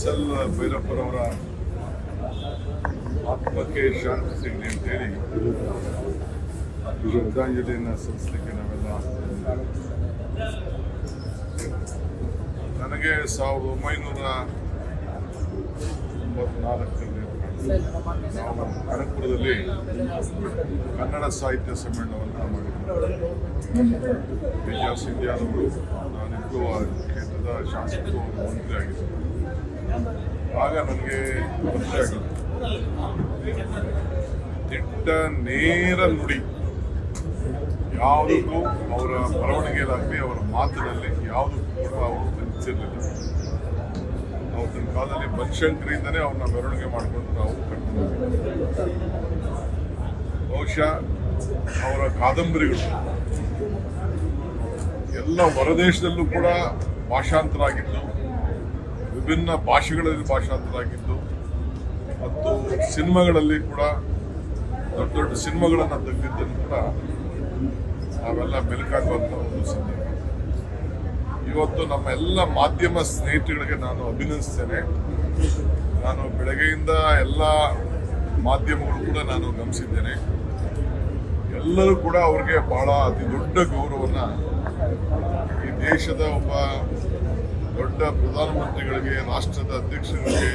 ವತ್ಸಲ್ ಭೈರಪ್ಪನವರ ಆತ್ಮಕ್ಕೆ ಶಾಂತಿ ಸಿಗಲಿ ಅಂತೇಳಿ ಶ್ರದ್ಧಾಂಜಲಿಯನ್ನು ಸಲ್ಲಿಸಲಿಕ್ಕೆ ನಾವೆಲ್ಲ ನನಗೆ ಸಾವಿರದ ಒಂಬೈನೂರ ತೊಂಬತ್ನಾಲ್ಕರಲ್ಲಿ ನಾವು ಕನಕಪುರದಲ್ಲಿ ಕನ್ನಡ ಸಾಹಿತ್ಯ ಸಮ್ಮೇಳನವನ್ನು ಮಾಡಿದ್ದೆ ಸಿಂಧ್ಯಾನವರು ನಾನಿಬ್ಬರು ಕ್ಷೇತ್ರದ ಶಾಸಕರು ಮಂತ್ರಿ ಆಗಿದ್ದರು ಆಗ ನನಗೆ ದಿಟ್ಟ ನೇರ ನುಡಿ. ಯಾವುದಕ್ಕೂ ಅವರ ಬರವಣಿಗೆಯಲ್ಲಾಗಲಿ ಅವರ ಮಾತಿನಲ್ಲಿ ಯಾವುದಕ್ಕೂ ಕೂಡ ಅವರು ತಿಳಿಸಿರಲಿಲ್ಲ ಅವ್ರ ತನ್ನ ಕಾಲದಲ್ಲಿ ಬನಶಂಕರಿಯಿಂದನೇ ಅವ್ರನ್ನ ಮೆರವಣಿಗೆ ಮಾಡಿಕೊಂಡು ನಾವು ಕಂಡು. ಬಹುಶಃ ಅವರ ಕಾದಂಬರಿಗಳು ಎಲ್ಲ ಹೊರದೇಶದಲ್ಲೂ ಕೂಡ ಭಾಷಾಂತರ ಆಗಿದ್ದು ವಿಭಿನ್ನ ಭಾಷೆಗಳಲ್ಲಿ ಭಾಷಾಂತರ ಆಗಿದ್ದು ಮತ್ತು ಸಿನಿಮಾಗಳಲ್ಲಿ ಕೂಡ ದೊಡ್ಡ ದೊಡ್ಡ ಸಿನಿಮಾಗಳನ್ನು ತೆಗೆದಿದ್ದನ್ನು ಕೂಡ ನಾವೆಲ್ಲ ಮೆಲುಕಾಗುವಂಥ ಒಂದು ಸಂದರ್ಭ. ಇವತ್ತು ನಮ್ಮ ಎಲ್ಲ ಮಾಧ್ಯಮ ಸ್ನೇಹಿತರಿಗೆ ನಾನು ಅಭಿನಂದಿಸ್ತೇನೆ. ನಾನು ಬೆಳಗ್ಗೆಯಿಂದ ಎಲ್ಲ ಮಾಧ್ಯಮಗಳು ಕೂಡ ನಾನು ಗಮನಿಸಿದ್ದೇನೆ. ಎಲ್ಲರೂ ಕೂಡ ಅವ್ರಿಗೆ ಬಹಳ ಅತಿ ದೊಡ್ಡ ಗೌರವನ ಈ ದೇಶದ ಒಬ್ಬ ದೊಡ್ಡ ಪ್ರಧಾನಮಂತ್ರಿಗಳಿಗೆ, ರಾಷ್ಟ್ರದ ಅಧ್ಯಕ್ಷರಿಗೆ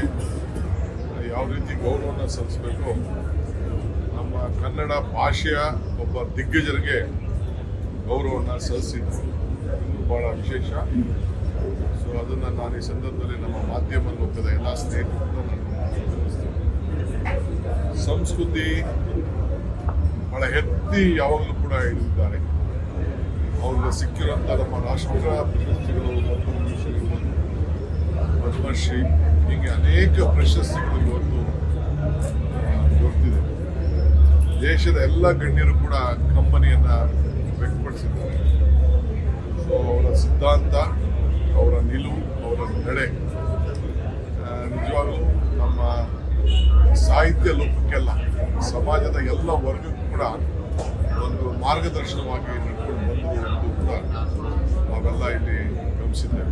ಯಾವ ರೀತಿ ಗೌರವನ ಸಲ್ಲಿಸಬೇಕು? ನಮ್ಮ ಕನ್ನಡ ಭಾಷೆಯ ಒಬ್ಬ ದಿಗ್ಗಜರಿಗೆ ಗೌರವವನ್ನು ಸಲ್ಲಿಸಿದ್ದು ಇದು ಬಹಳ ವಿಶೇಷ. ಸೊ ಅದನ್ನು ನಾನು ಈ ಸಂದರ್ಭದಲ್ಲಿ ನಮ್ಮ ಮಾಧ್ಯಮ ಲೋಕದ ಎಲ್ಲ ಸ್ನೇಹಿತರು ಕೂಡ ನಾನು ಸಂಸ್ಕೃತಿ ಬಹಳ ಎತ್ತಿ ಯಾವಾಗಲೂ ಕೂಡ ಇದ್ದಾರೆ. ಅವ್ರಿಗೆ ಸಿಕ್ಕಿರುವಂಥ ನಮ್ಮ ರಾಷ್ಟ್ರ ಪ್ರಶಸ್ತಿಗಳು ಪದ್ಮಭೂಷಣಗಳು ಪದ್ಮಶ್ರೀ ಹೀಗೆ ಅನೇಕ ಪ್ರಶಸ್ತಿಗಳು ಇವತ್ತು ದೊರೆತಿದೆ. ದೇಶದ ಎಲ್ಲ ಗಣ್ಯರು ಕೂಡ ಕಂಪನಿಯನ್ನ ವ್ಯಕ್ತಪಡಿಸಿದ್ದಾರೆ. ಸೊ ಅವರ ಸಿದ್ಧಾಂತ, ಅವರ ನಿಲುವು, ಅವರ ನಡೆ. ನಿಜವಾಗಲೂ ನಮ್ಮ ಸಾಹಿತ್ಯ ಲೋಕಕ್ಕೆಲ್ಲ, ಸಮಾಜದ ಎಲ್ಲ ವರ್ಗಕ್ಕೂ ಕೂಡ ಒಂದು ಮಾರ್ಗದರ್ಶನವಾಗಿ ನಡ್ಕೊಂಡು ಎಂದು ಕೂಡ ನಾವೆಲ್ಲ ಇಲ್ಲಿ ಗಮನಿಸಿದ್ದೇವೆ.